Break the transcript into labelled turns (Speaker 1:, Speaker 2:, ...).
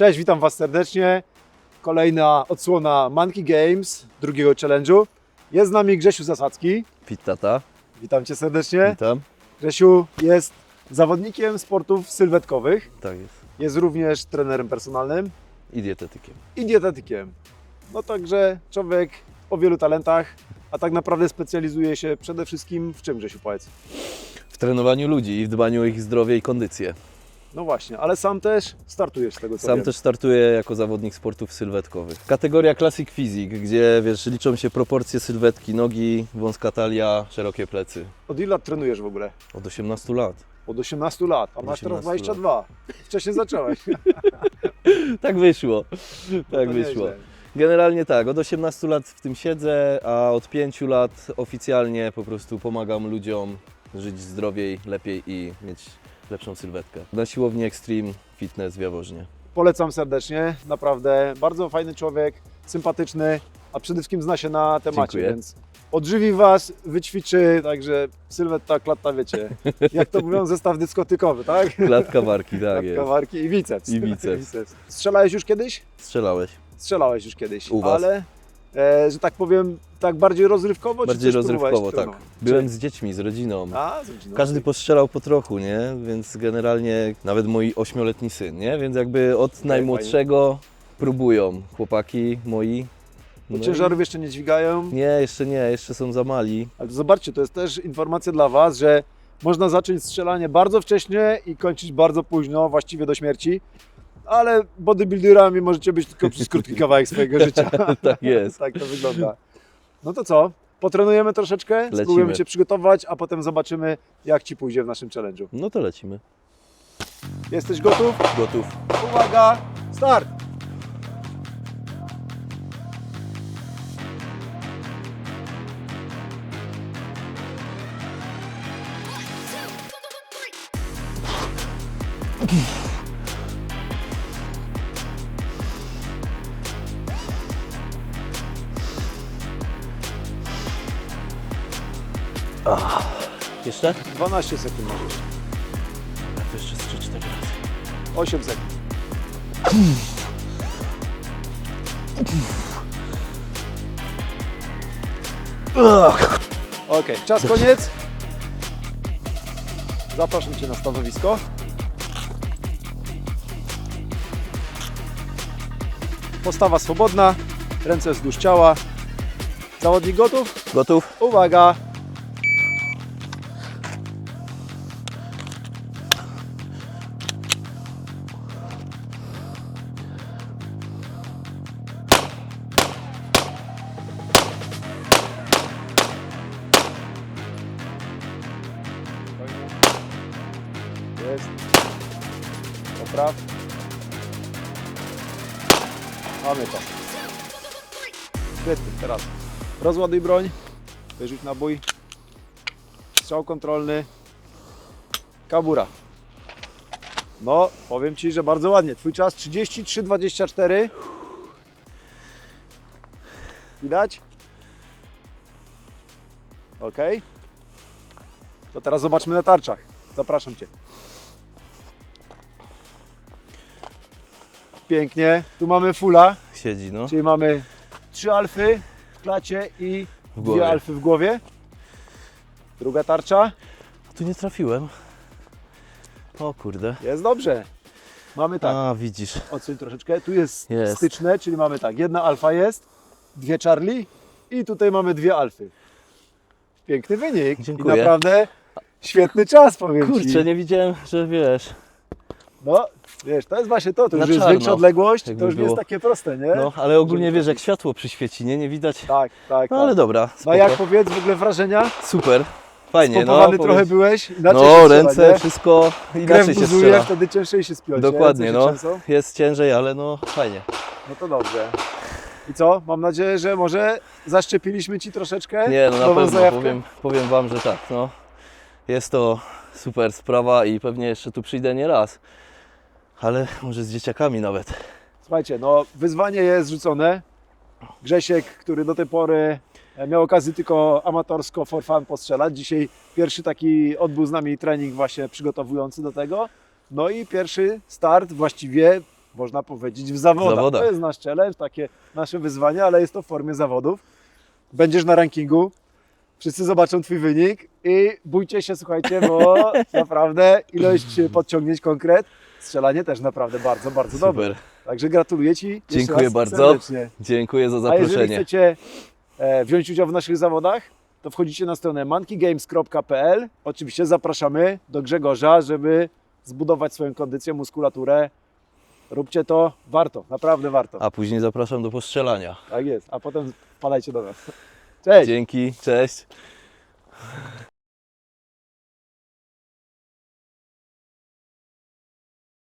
Speaker 1: Cześć, witam Was serdecznie. Kolejna odsłona Monkey Games, drugiego challenge'u. Jest z nami Grzesiu Zasadzki.
Speaker 2: Pit tata,
Speaker 1: Witam Cię serdecznie.
Speaker 2: witam.
Speaker 1: Grzesiu jest zawodnikiem sportów sylwetkowych.
Speaker 2: Tak jest.
Speaker 1: Jest również trenerem personalnym
Speaker 2: I dietetykiem.
Speaker 1: i dietetykiem. No także człowiek o wielu talentach, a tak naprawdę specjalizuje się przede wszystkim w czym, Grzesiu, powiedz?
Speaker 2: W trenowaniu ludzi i w dbaniu o ich zdrowie i kondycję.
Speaker 1: No właśnie, ale sam też startujesz z tego, co
Speaker 2: Sam
Speaker 1: wiem.
Speaker 2: też startuję jako zawodnik sportów sylwetkowych. Kategoria Classic Physique, gdzie wiesz, liczą się proporcje sylwetki, nogi, wąska talia, szerokie plecy.
Speaker 1: Od ilu lat trenujesz w ogóle?
Speaker 2: Od 18 lat.
Speaker 1: Od 18 lat, a
Speaker 2: Od
Speaker 1: masz teraz
Speaker 2: 18
Speaker 1: 22. Wcześniej zacząłeś.
Speaker 2: Tak wyszło. Tak
Speaker 1: To
Speaker 2: wyszło.
Speaker 1: nieźle.
Speaker 2: Generalnie tak, od 18 lat w tym siedzę, a od 5 lat oficjalnie po prostu pomagam ludziom żyć zdrowiej, lepiej i mieć lepszą sylwetkę. Na siłowni Extreme Fitness w Jaworznie.
Speaker 1: Polecam serdecznie, naprawdę bardzo fajny człowiek, sympatyczny, a przede wszystkim zna się na temacie,
Speaker 2: Dziękuję.
Speaker 1: więc odżywi Was, wyćwiczy, także sylwetta, klatta, wiecie, jak to mówią, zestaw dyskotykowy, tak?
Speaker 2: Klatka barki, tak
Speaker 1: Klatka,
Speaker 2: jest.
Speaker 1: warki i biceps.
Speaker 2: I biceps.
Speaker 1: Strzelałeś już kiedyś?
Speaker 2: Strzelałeś.
Speaker 1: Strzelałeś już kiedyś,
Speaker 2: U was?
Speaker 1: ale, e, że tak powiem, tak bardziej rozrywkowo,
Speaker 2: Bardziej rozrywkowo, tak. Byłem z dziećmi, z rodziną.
Speaker 1: A, z rodziną.
Speaker 2: Każdy postrzelał po trochu, nie? Więc generalnie nawet mój ośmioletni syn, nie? Więc jakby od najmłodszego próbują chłopaki moi.
Speaker 1: Bo
Speaker 2: No i-
Speaker 1: ciężarów jeszcze nie dźwigają,
Speaker 2: Nie, jeszcze nie, jeszcze są za mali.
Speaker 1: Ale to zobaczcie, to jest też informacja dla Was, że można zacząć strzelanie bardzo wcześnie i kończyć bardzo późno, właściwie do śmierci. Ale bodybuilderami możecie być tylko przez krótki kawałek swojego życia.
Speaker 2: Tak jest.
Speaker 1: tak to wygląda. No to co? Potrenujemy troszeczkę,
Speaker 2: Lecimy.
Speaker 1: spróbujemy się przygotować, a potem zobaczymy, jak Ci pójdzie w naszym challenge'u.
Speaker 2: No to lecimy.
Speaker 1: Jesteś gotów?
Speaker 2: Gotów.
Speaker 1: Uwaga, start!
Speaker 2: Jeszcze?
Speaker 1: 12 sekund możesz.
Speaker 2: Ja to jeszcze z 3-4 razy.
Speaker 1: 8 sekund. Ok, czas koniec. Zapraszam Cię na stanowisko. Postawa swobodna, ręce wzdłuż ciała. Zawodnik gotów?
Speaker 2: Gotów?
Speaker 1: Uwaga! Popraw. Mamy to. Świetnie, teraz rozładuj broń, wyrzuć nabój, strzał kontrolny, kabura. No, powiem Ci, że bardzo ładnie. Twój czas 33,24. Widać? Ok. To teraz zobaczmy na tarczach. Zapraszam Cię. Pięknie. Tu mamy fulla.
Speaker 2: Siedzi, no.
Speaker 1: Czyli mamy trzy alfy w klacie i
Speaker 2: W
Speaker 1: dwie
Speaker 2: głowie.
Speaker 1: alfy w głowie. Druga tarcza.
Speaker 2: Tu nie trafiłem. O kurde.
Speaker 1: Jest dobrze. Mamy tak,
Speaker 2: A, widzisz.
Speaker 1: odsuń troszeczkę. Tu jest,
Speaker 2: Jest.
Speaker 1: styczne, czyli mamy tak, jedna alfa jest, dwie Charlie i tutaj mamy dwie alfy. Piękny wynik.
Speaker 2: Dziękuję.
Speaker 1: I naprawdę świetny czas, powiem Ci.
Speaker 2: Kurczę, nie widziałem, że wiesz.
Speaker 1: No, wiesz, to jest właśnie to, to
Speaker 2: Na
Speaker 1: już jest
Speaker 2: czarno,
Speaker 1: większa odległość, to już nie jest takie proste, nie?
Speaker 2: No, ale ogólnie wiesz, jak światło przyświeci, nie? Nie widać.
Speaker 1: Tak, tak,
Speaker 2: No
Speaker 1: tak.
Speaker 2: ale dobra.
Speaker 1: No
Speaker 2: Spoko.
Speaker 1: jak powiedz w ogóle wrażenia?
Speaker 2: Super. Fajnie, no.
Speaker 1: Pompowany trochę
Speaker 2: powiedz-
Speaker 1: byłeś, inaczej się
Speaker 2: No,
Speaker 1: strzela,
Speaker 2: ręce,
Speaker 1: nie?
Speaker 2: wszystko
Speaker 1: Krew
Speaker 2: inaczej się
Speaker 1: buzuje,
Speaker 2: strzela.
Speaker 1: wtedy ciężej się spiąć.
Speaker 2: Dokładnie,
Speaker 1: nie?
Speaker 2: no.
Speaker 1: Ręce się trzęsą.
Speaker 2: Jest ciężej, ale no fajnie.
Speaker 1: No to dobrze. I co? Mam nadzieję, że może zaszczepiliśmy Ci troszeczkę
Speaker 2: Nie, no na
Speaker 1: nową
Speaker 2: pewno
Speaker 1: zajawkę?
Speaker 2: powiem, powiem Wam, że tak, no. Jest to super sprawa i pewnie jeszcze tu przyjdę nie raz. Ale może z dzieciakami nawet.
Speaker 1: Słuchajcie, no wyzwanie jest rzucone. Grzesiek, który do tej pory e, miał okazję tylko amatorsko for fun postrzelać. Dzisiaj pierwszy taki odbył z nami trening właśnie przygotowujący do tego. No i pierwszy start właściwie można powiedzieć, w zawodach.
Speaker 2: zawodach.
Speaker 1: To jest nasz challenge, takie nasze wyzwanie, ale jest to w formie zawodów. Będziesz na rankingu, wszyscy zobaczą Twój wynik i bójcie się, słuchajcie, bo naprawdę ilość podciągnięć konkret, strzelanie też naprawdę bardzo, bardzo dobre. Także gratuluję Ci.
Speaker 2: Dziękuję bardzo.
Speaker 1: serdecznie.
Speaker 2: Dziękuję za
Speaker 1: A jeżeli
Speaker 2: zaproszenie.
Speaker 1: chcecie e, wziąć udział w naszych zawodach, to wchodzicie na stronę monkeygames.pl. Oczywiście zapraszamy do Grzegorza, żeby zbudować swoją kondycję, muskulaturę. Róbcie to, warto, naprawdę warto.
Speaker 2: A później zapraszam do postrzelania.
Speaker 1: Tak jest, a potem wpadajcie do nas. Cześć!
Speaker 2: Dzięki, cześć.